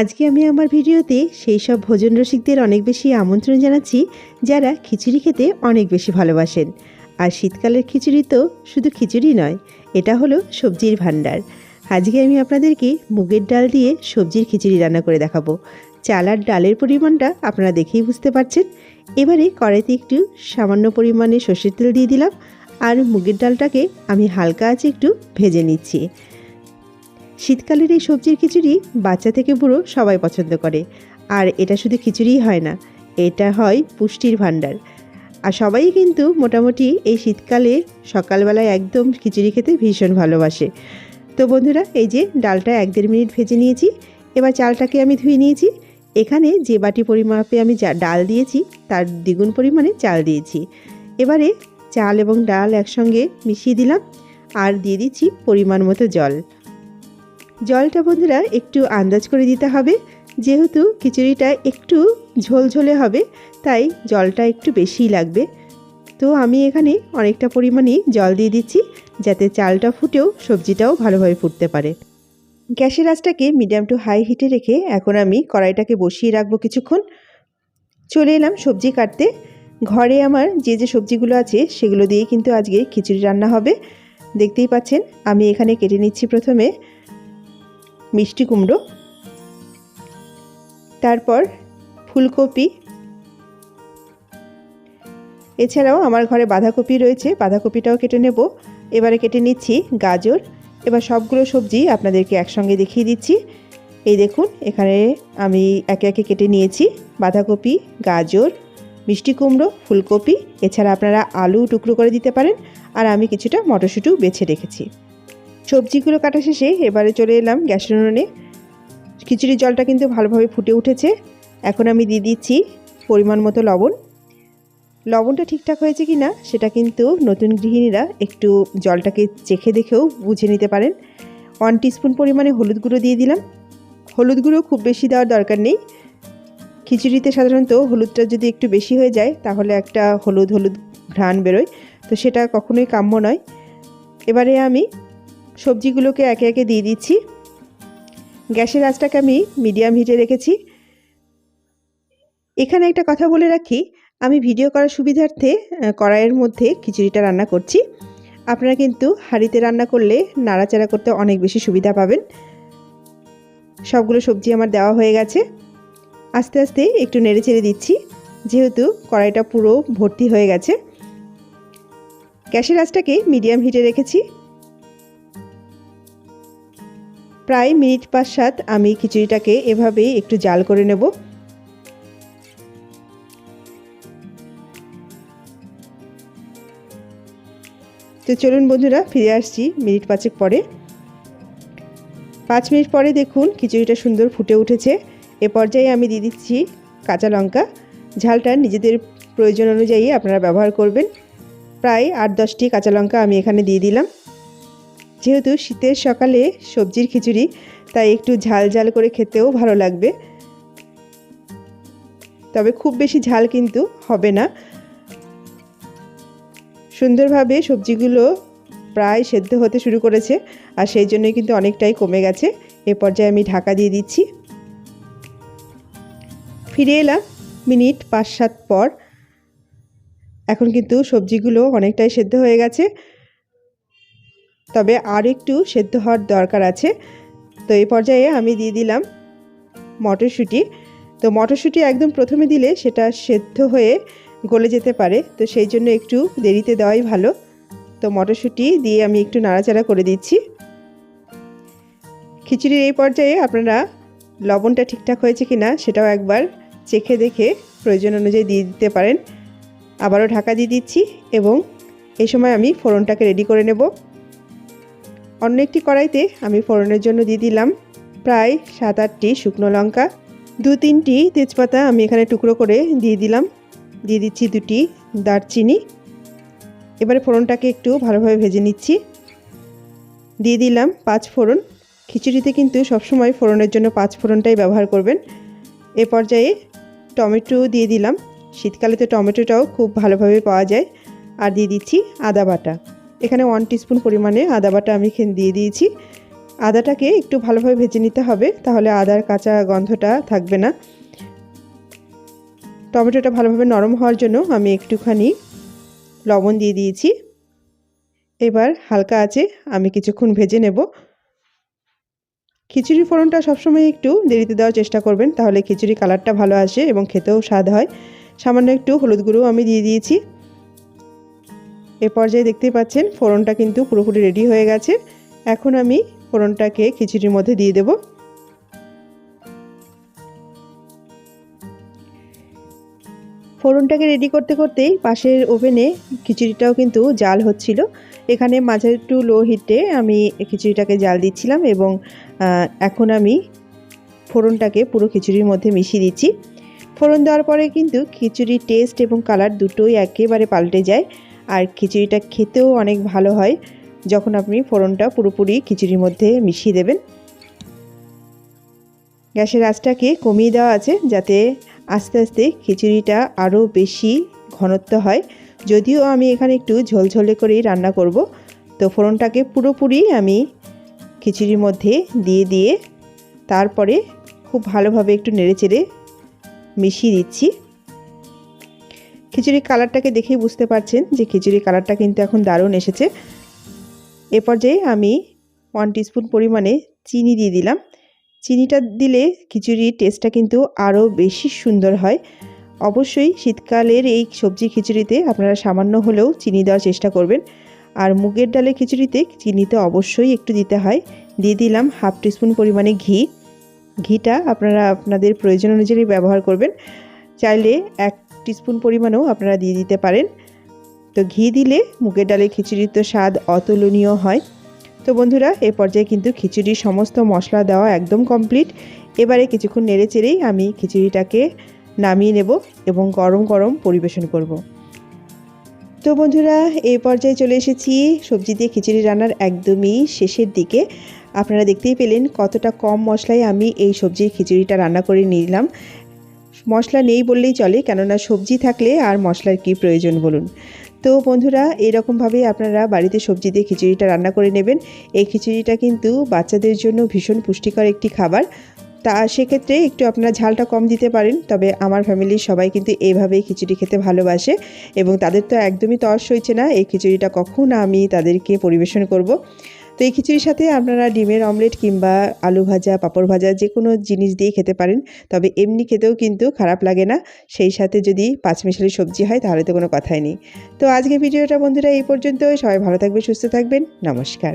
আজকে আমি আমার ভিডিওতে সেই সব ভোজন রসিকদের অনেক বেশি আমন্ত্রণ জানাচ্ছি, যারা খিচুড়ি খেতে অনেক বেশি ভালোবাসেন। আর শীতকালের খিচুড়ি তো শুধু খিচুড়ি নয়, এটা হলো সবজির ভাণ্ডার। আজকে আমি আপনাদেরকে মুগের ডাল দিয়ে সবজির খিচুড়ি রান্না করে দেখাবো। চাল আর ডালের পরিমাণটা আপনারা দেখেই বুঝতে পারছেন। এবারে কড়াইতে একটু সামান্য পরিমাণে সর্ষের তেল দিয়ে দিলাম। আর মুগের ডালটাকে আমি হালকা আছে একটু ভেজে নিচ্ছি। শীতকালের এই সবজির খিচুড়ি বাচ্চা থেকে বুড়ো সবাই পছন্দ করে। আর এটা শুধু খিচুড়িই হয় না, এটা হয় পুষ্টির ভাণ্ডার। আর সবাই কিন্তু মোটামুটি এই শীতকালে সকালবেলায় একদম খিচুড়ি খেতে ভীষণ ভালোবাসে। তো বন্ধুরা, এই যে ডালটা এক দেড় মিনিট ভেজে নিয়েছি, এবার চালটাকে আমি ধুয়ে নিয়েছি। এখানে যে বাটি পরিমাপে আমি ডাল দিয়েছি, তার দ্বিগুণ পরিমাণে চাল দিয়েছি। এবারে চাল এবং ডাল একসঙ্গে মিশিয়ে দিলাম, আর দিয়ে দিচ্ছি পরিমাণ মতো জল। জলটা বন্ধুরা একটু আন্দাজ করে দিতে হবে। যেহেতু খিচুড়িটা একটু ঝোলঝোলে হবে, তাই জলটা একটু বেশিই লাগবে। তো আমি এখানে অনেকটা পরিমাণে জল দিয়ে দিচ্ছি, যাতে চালটা ফুটেও সবজিটাও ভালোভাবে ফুটতে পারে। গ্যাসের আঁচটাকে মিডিয়াম টু হাই হিটে রেখে এখন আমি কড়াইটাকে বসিয়ে রাখব কিছুক্ষণ। চলে এলাম সবজি কাটতে। ঘরে আমার যে যে সবজিগুলো আছে, সেগুলো দিয়ে কিন্তু আজকে খিচুড়ি রান্না হবে। দেখতেই পাচ্ছেন, আমি এখানে কেটে নিচ্ছি প্রথমে মিষ্টি কুমড়ো, তারপর ফুলকপি। এছাড়াও আমার ঘরে বাঁধাকপি রয়েছে, বাঁধাকপিটাও কেটে নেব। এবারে কেটে নিচ্ছি গাজর। এবার সবগুলো সবজি আপনাদেরকে একসঙ্গে দেখিয়ে দিচ্ছি। এই দেখুন, এখানে আমি একে একে কেটে নিয়েছি। বাঁধাকপি, গাজর, মিষ্টি কুমড়ো, ফুলকপি। এছাড়া আপনারা আলু টুকরো করে দিতে পারেন। আর আমি কিছুটা মটরশুঁটিও বেছে রেখেছি। সবজিগুলো কাটা শেষে এবারে চলে এলাম গ্যাসের উনুনে। খিচুড়ির জলটা কিন্তু ভালোভাবে ফুটে উঠেছে। এখন আমি দিয়ে দিচ্ছি পরিমাণ মতো লবণ। লবণটা ঠিকঠাক হয়েছে কি না সেটা কিন্তু নতুন গৃহিণীরা একটু জলটাকে চেখে দেখেও বুঝে নিতে পারেন। ওয়ান টিস্পুন পরিমাণে হলুদ গুঁড়ো দিয়ে দিলাম। হলুদ গুঁড়ো খুব বেশি দেওয়ার দরকার নেই। খিচুড়িতে সাধারণত হলুদটা যদি একটু বেশি হয়ে যায়, তাহলে একটা হলুদ হলুদ ঘ্রাণ বেরোয়। তো সেটা কখনোই কাম্য নয়। এবারে আমি সবজিগুলোকে একে একে দিয়ে দিচ্ছি। গ্যাসের আঁচটাকে আমি মিডিয়াম হিটে রেখেছি। এখানে একটা কথা বলে রাখি, আমি ভিডিও করার সুবিধার্থে কড়াইয়ের মধ্যে খিচুড়িটা রান্না করছি। আপনারা কিন্তু হাঁড়িতে রান্না করলে নাড়াচাড়া করতে অনেক বেশি সুবিধা পাবেন। সবগুলো সবজি আমার দেওয়া হয়ে গেছে। আস্তে আস্তে একটু নেড়ে চেড়ে দিচ্ছি, যেহেতু কড়াইটা পুরো ভর্তি হয়ে গেছে। গ্যাসের আঁচটাকে মিডিয়াম হিটে রেখেছি। প্রায় মিনিট পাঁচ সাত আমি খিচুড়িটাকে এভাবেই একটু জাল করে নেব। তো চলুন বন্ধুরা, ফিরে আসছি মিনিট পাঁচেক পরে। পাঁচ মিনিট পরে দেখুন খিচুড়িটা সুন্দর ফুটে উঠেছে। এ পর্যায়ে আমি দিয়ে দিচ্ছি কাঁচা লঙ্কা। ঝালটা নিজেদের প্রয়োজন অনুযায়ী আপনারা ব্যবহার করবেন। প্রায় আট দশটি কাঁচা লঙ্কা আমি এখানে দিয়ে দিলাম। যেহেতু শীতের সকালে সবজির খিচুড়ি, তাই একটু ঝাল ঝাল করে খেতেও ভালো লাগবে। তবে খুব বেশি ঝাল কিন্তু হবে না। সুন্দরভাবে সবজিগুলো প্রায় সেদ্ধ হতে শুরু করেছে, আর সেই জন্যই কিন্তু অনেকটাই কমে গেছে। এ পর্যায়ে আমি ঢাকা দিয়ে দিচ্ছি। ফিরে এলাম মিনিট পাঁচ সাত পর। এখন কিন্তু সবজিগুলো অনেকটাই সেদ্ধ হয়ে গেছে। তবে আর একটু সেদ্ধ হওয়ার দরকার আছে। তো এই পর্যায়ে আমি দিয়ে দিলাম মটরশুঁটি। তো মটরশুঁটি একদম প্রথমে দিলে সেটা সেদ্ধ হয়ে গলে যেতে পারে। তো সেই জন্য একটু দেরিতে দেওয়াই ভালো। তো মটরশুঁটি দিয়ে আমি একটু নাড়াচাড়া করে দিচ্ছি। খিচুড়ির এই পর্যায়ে আপনারা লবণটা ঠিকঠাক হয়েছে কি না সেটাও একবার চেখে দেখে প্রয়োজন অনুযায়ী দিয়ে দিতে পারেন। আবারও ঢাকা দিয়ে দিচ্ছি এবং এই সময় আমি ফোড়নটাকে রেডি করে নেব। অন্য একটি কড়াইতে আমি ফোড়নের জন্য দিয়ে দিলাম প্রায় সাত আটটি শুকনো লঙ্কা। দু তিনটি তেজপাতা আমি এখানে টুকরো করে দিয়ে দিলাম। দিয়ে দিচ্ছি দুটি দারচিনি। এবারে ফোড়নটাকে একটু ভালোভাবে ভেজে নিচ্ছি। দিয়ে দিলাম পাঁচ ফোড়ন। খিচুড়িতে কিন্তু সবসময় ফোড়নের জন্য পাঁচ ফোড়নটাই ব্যবহার করবেন। এ পর্যায়ে টমেটো দিয়ে দিলাম। শীতকালে তো টমেটোটাও খুব ভালোভাবে পাওয়া যায়। আর দিয়ে দিচ্ছি আদা বাটা। এখানে ওয়ান টিস্পুন পরিমাণে আদা বাটা আমি এখানে দিয়ে দিয়েছি। আদাটাকে একটু ভালোভাবে ভেজে নিতে হবে, তাহলে আদার কাঁচা গন্ধটা থাকবে না। টমেটোটা ভালোভাবে নরম হওয়ার জন্য আমি একটুখানি লবণ দিয়ে দিয়েছি। এবার হালকা আছে আমি কিছুক্ষণ ভেজে নেব। খিচুড়ি ফোড়নটা সবসময় একটু দেরিতে দেওয়ার চেষ্টা করবেন, তাহলে খিচুড়ি কালারটা ভালো আসে এবং খেতেও স্বাদ হয়। সামান্য একটু হলুদ গুঁড়ো আমি দিয়ে দিয়েছি। এ পর্যায়ে দেখতেই পাচ্ছেন ফোড়নটা কিন্তু পুরোপুরি রেডি হয়ে গেছে। এখন আমি ফোড়নটাকে খিচুড়ির মধ্যে দিয়ে দেব। ফোড়নটাকে রেডি করতে করতেই পাশের ওভেনে খিচুড়িটাও কিন্তু জাল হচ্ছিল। এখানে মাঝে একটু লো হিটে আমি খিচুড়িটাকে জাল দিচ্ছিলাম এবং এখন আমি ফোড়নটাকে পুরো খিচুড়ির মধ্যে মিশিয়ে দিচ্ছি। ফোড়ন দেওয়ার পরে কিন্তু খিচুড়ির টেস্ট এবং কালার দুটোই একেবারে পাল্টে যায়। আর খিচুড়িটা খেতেও অনেক ভালো হয়। যখন আপনি ফোড়নটা পুরোপুরি খিচুড়ির মধ্যে মিশিয়ে দেবেন। গ্যাসের আঁচটাকে কমিয়ে দেওয়া আছে যাতে আস্তে আস্তে খিচুড়িটা আরও বেশি ঘনত্ব হয়। যদিও আমি এখানে একটু ঝোলঝোলে করেই রান্না করব। তো ফোড়নটাকে পুরোপুরি আমি খিচুড়ির মধ্যে দিয়ে দিয়ে তারপরে খুব ভালোভাবে একটু নেড়েচেড়ে মিশিয়ে দিচ্ছি। খিচুড়ির কালারটাকে দেখেই বুঝতে পারছেন যে খিচুড়ির কালারটা কিন্তু এখন দারুণ এসেছে। এ পর্যায়ে আমি ওয়ান টিস্পুন পরিমাণে চিনি দিয়ে দিলাম। চিনিটা দিলে খিচুড়ির টেস্টটা কিন্তু আরও বেশি সুন্দর হয়। অবশ্যই শীতকালের এই সবজি খিচুড়িতে আপনারা সামান্য হলেও চিনি দেওয়ার চেষ্টা করবেন। আর মুগের ডালের খিচুড়িতে চিনি তো অবশ্যই একটু দিতে হয়। দিয়ে দিলাম হাফ টিস্পুন পরিমাণে ঘি। ঘিটা আপনারা আপনাদের প্রয়োজন অনুযায়ী ব্যবহার করবেন। চাইলে এক টিস্পুন পরিমাণেও আপনারা দিয়ে দিতে পারেন। তো ঘি দিলে মুগের ডালের খিচুড়ির তো স্বাদ অতুলনীয় হয়। তো বন্ধুরা, এ পর্যায়ে কিন্তু খিচুড়ির সমস্ত মশলা দেওয়া একদম কমপ্লিট। এবারে কিছুক্ষণ নেড়ে চেড়েই আমি খিচুড়িটাকে নামিয়ে নেব এবং গরম গরম পরিবেশন করব। তো বন্ধুরা এই পর্যায়ে চলে এসেছি সবজি দিয়ে খিচুড়ি রান্নার একদমই শেষের দিকে। আপনারা দেখতেই পেলেন কতটা কম মশলায় আমি এই সবজির খিচুড়িটা রান্না করে নিলাম। মশলা নেই বললেই চলে, কেননা সবজি থাকলে আর মশলার কি প্রয়োজন বলুন। তো বন্ধুরা, এরকমভাবে আপনারা বাড়িতে সবজি দিয়ে খিচুড়িটা রান্না করে নেবেন। এই খিচুড়িটা কিন্তু বাচ্চাদের জন্য ভীষণ পুষ্টিকর একটি খাবার। তা সেক্ষেত্রে একটু আপনারা ঝালটা কম দিতে পারেন, তবে আমার ফ্যামিলির সবাই কিন্তু এইভাবেই খিচুড়ি খেতে ভালোবাসে এবং তাদের তো একদমই তর্স হয়েছে না, এই খিচুড়িটা কখন আমি তাদেরকে পরিবেশন করব। তো এই খিচুড়ির সাথে আপনারা ডিমের অমলেট কিংবা আলু ভাজা, পাঁপড় ভাজা যে কোনো জিনিস দিয়ে খেতে পারেন। তবে এমনি খেতেও কিন্তু খারাপ লাগে না। সেই সাথে যদি পাঁচমিশালি সবজি হয় তাহলে তো কোনো কথাই নেই। তো আজকে ভিডিওটা বন্ধুরা এই পর্যন্ত সবাই ভালো থাকবে সুস্থ থাকবেন। নমস্কার।